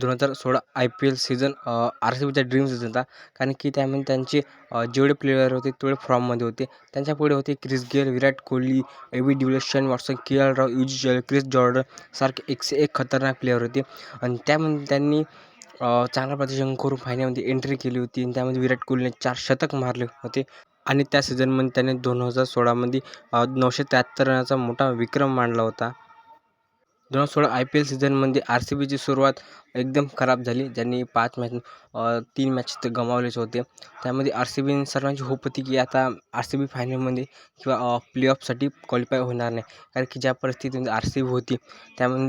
दोन हजार सोळा I P L season R C बीचा ड्रीम सीझन होता. कारण की त्यामध्ये त्यांचे जेवढे प्लेयर होते तेवढे फॉर्ममध्ये होते. त्यांच्यापुढे होते Chris Gayle Virat Kohli A B de Villiers Shane Watson K L Rao Yuzvendra Chris Jordan सारखे एकसे एक खतरनाक प्लेयर होते. आणि त्यामध्ये त्यांनी चांगला प्रदर्शन करून फायनलमध्ये एंट्री केली होती. आणि त्यामध्ये विराट कोहलीने चार शतक मारले होते. आणि त्या सीझनमध्ये त्याने दोन हजार सोळामध्ये नऊशे त्र्याहत्तर रनाचा मोठा विक्रम मांडला होता. दोन हज़ार सोळा आय पी एल सीझनमध्ये आर सी बी बीची सुरुवात एकदम खराब झाली. ज्यांनी पाच मॅच तीन मॅच ते गमावलेच होते. आर सी बी सर्वांची होप होती की आता आर सी बी फायनलमध्ये किंवा प्लेऑफसाठी क्वालिफाय होणार नाही. कारण की ज्या परिस्थितीमध्ये आर सी बी होती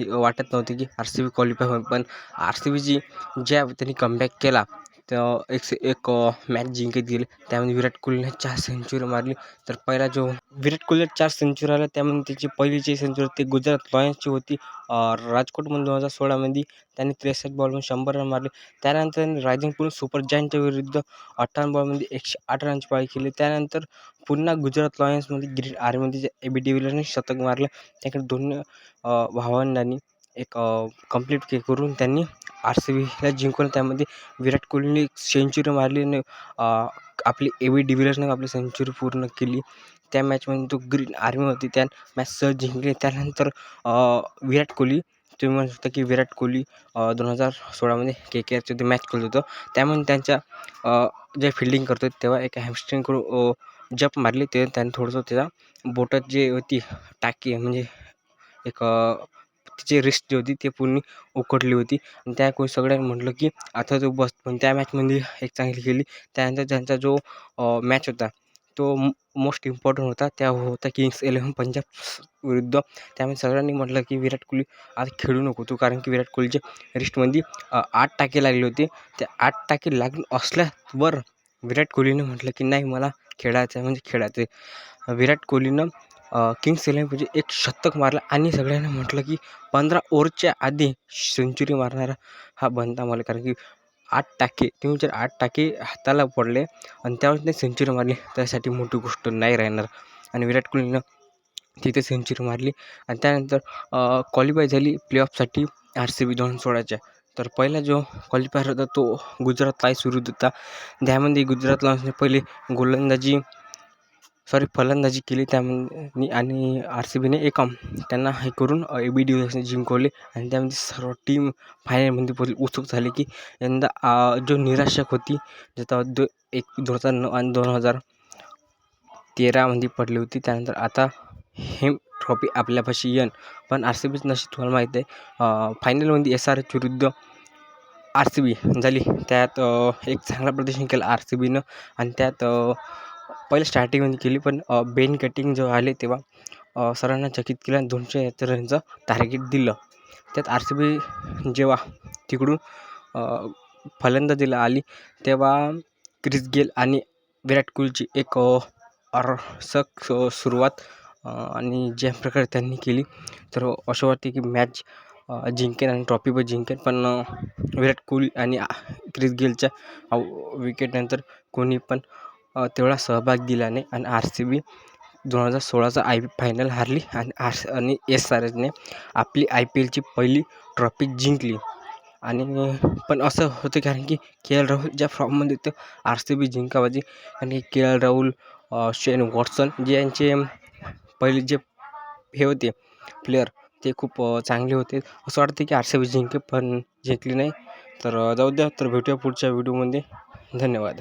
वाटत नव्हते की आर सी बी क्वालिफाय पण आर सी बीची ज्या त्यांनी कमबॅक केला तर एकशे एक मॅच जिंकत गेले. विराट कोहलीने चार सेंचुरी मारली. तर पहिला जो विराट कोहलीला चार सेंचुरी आल्या त्यामध्ये त्याची पहिलीची सेंचुरी ती गुजरात लॉयन्सची होती. राजकोटमध्ये दोन हजार सोळामध्ये त्यांनी त्रेसष्ट बॉलमध्ये शंभर रन मारले. त्यानंतर त्यांनी रायझिंग पुणे सुपर जायंटच्या विरुद्ध अठ्ठावन्न बॉलमध्ये एकशे आठ रनची पाळी केली. त्यानंतर पुन्हा गुजरात लॉयन्समध्ये ग्रीन आर्मीमध्ये ए बी डिविलियर्सने शतक मारलं. त्याकडे दोन भावंडांनी एक कंप्लीट के करून त्यांनी आर सी बीला जिंकवलं त्यामध्ये विराट कोहलीने सेंचुरी मारली आणि आपली ए बी डिविलियर्सने आपली सेंचुरी पूर्ण केली. त्या मॅचमध्ये तो ग्रीन आर्मी होती. त्या मॅच सहज जिंकली. त्यानंतर विराट कोहली. तुम्ही म्हणू शकता की विराट कोहली दोन हजार सोळामध्ये के के आरचं ते मॅच खेळत होतं. त्यामध्ये त्यांच्या जे फिल्डिंग करतो तेव्हा एका हॅमस्ट्रिंगकडून जप मारली. ते त्याने थोडंसं त्याचा बोटात जे होती टाकी म्हणजे एक तिची रिस्ट जी होती ती पूर्ण उकडली होती. आणि त्या कोणी सगळ्यांनी म्हटलं की आता तो बस. पण त्या मॅचमध्ये एक चांगली केली त्यानंतर त्यांचा जो मॅच होता तो मोस्ट इम्पॉर्टंट होता. त्या होता किंग्स इलेव्हन पंजाब विरुद्ध. त्यामुळे सगळ्यांनी म्हटलं की विराट कोहली आज खेळू नको तू कारण की विराट कोहलीच्या रिस्टमध्ये आठ टाके लागले होते. त्या आठ टाके लागून असल्यावर विराट कोहलीने म्हटलं की नाही मला खेळायचं आहे म्हणजे खेळायचं आहे. विराट कोहलीनं किंग्स इलेव्हन म्हणजे एक शतक मारलं आणि सगळ्यांनी म्हटलं की पंधरा ओव्हरच्या आधी सेंचुरी मारणारा हा बनता मला कारण की आठ टाके तीन जर आठ टाके हाताला पडले आणि त्यावेळेस ते सेंचुरी मारली त्यासाठी मोठी गोष्ट नाही राहणार. आणि विराट कोहलीनं तिथे सेंचुरी मारली आणि त्यानंतर क्वालिफाय झाली प्लेऑफसाठी आर सी बी दोन सोळाच्या. तर पहिला जो क्वालिफायर होता तो गुजरात लाईन्स विरुद्ध होता. त्यामध्ये गुजरात लायन्सने पहिले गोलंदाजी सॉरी फलंदाजी केली त्यामध्ये आणि आर सी बीने एक त्यांना हे करून ए बी डिव्हिजनने जिंकवले आणि त्यामध्ये सर्व टीम फायनलमध्ये पोचली उत्सुक झाली की यंदा जो निराशक होती ज्याचा दो एक दोन हजार नऊ आणि दोन हजार तेरामध्ये पडली होती त्यानंतर आता हे ट्रॉफी आपल्यापाशी येन. पण आर सी बीच नशीब तुम्हाला माहीत आहे फायनलमध्ये एस आर एच विरुद्ध आर सी बी झाली. त्यात एक चांगला प्रदर्शन केलं आर सी बीनं आणि त्यात पहिले स्टार्टिंगमध्ये केली पण बेन कटिंग जेव्हा आले तेव्हा सरांना चकित केलं आणि दोनशे एकाहत्तर रनचं टार्गेट दिलं. त्यात आर सी बी जेव्हा तिकडून फलंदाजीला आली तेव्हा क्रिस गेल आणि विराट कोहलीची एक अरसक सुरुवात आणि ज्या प्रकारे त्यांनी केली तर असं वाटते की मॅच जिंकेन आणि ट्रॉफी पण जिंकेन पण विराट कोहली आणि क्रिस गेलच्या विकेटनंतर कोणी पण तेवढा सहभाग दिला नाही आणि आर सी बी दोन हजार सोळाचा आय पी फायनल हारली आणि आर आणि एस आर एचने आपली आय पी एलची पहिली ट्रॉफी जिंकली. आणि पण असं होतं कारण की के एल राहुल ज्या फॉर्ममध्ये होतं आर सी बी जिंकाबाजी आणि के एल राहुल शेन वॉटसन जे यांचे पहिले जे हे होते प्लेयर ते खूप चांगले होते. असं वाटतं की आर सी बी जिंके पण जिंकली नाही. तर जाऊ द्या तर भेटूया पुढच्या व्हिडिओमध्ये धन्यवाद.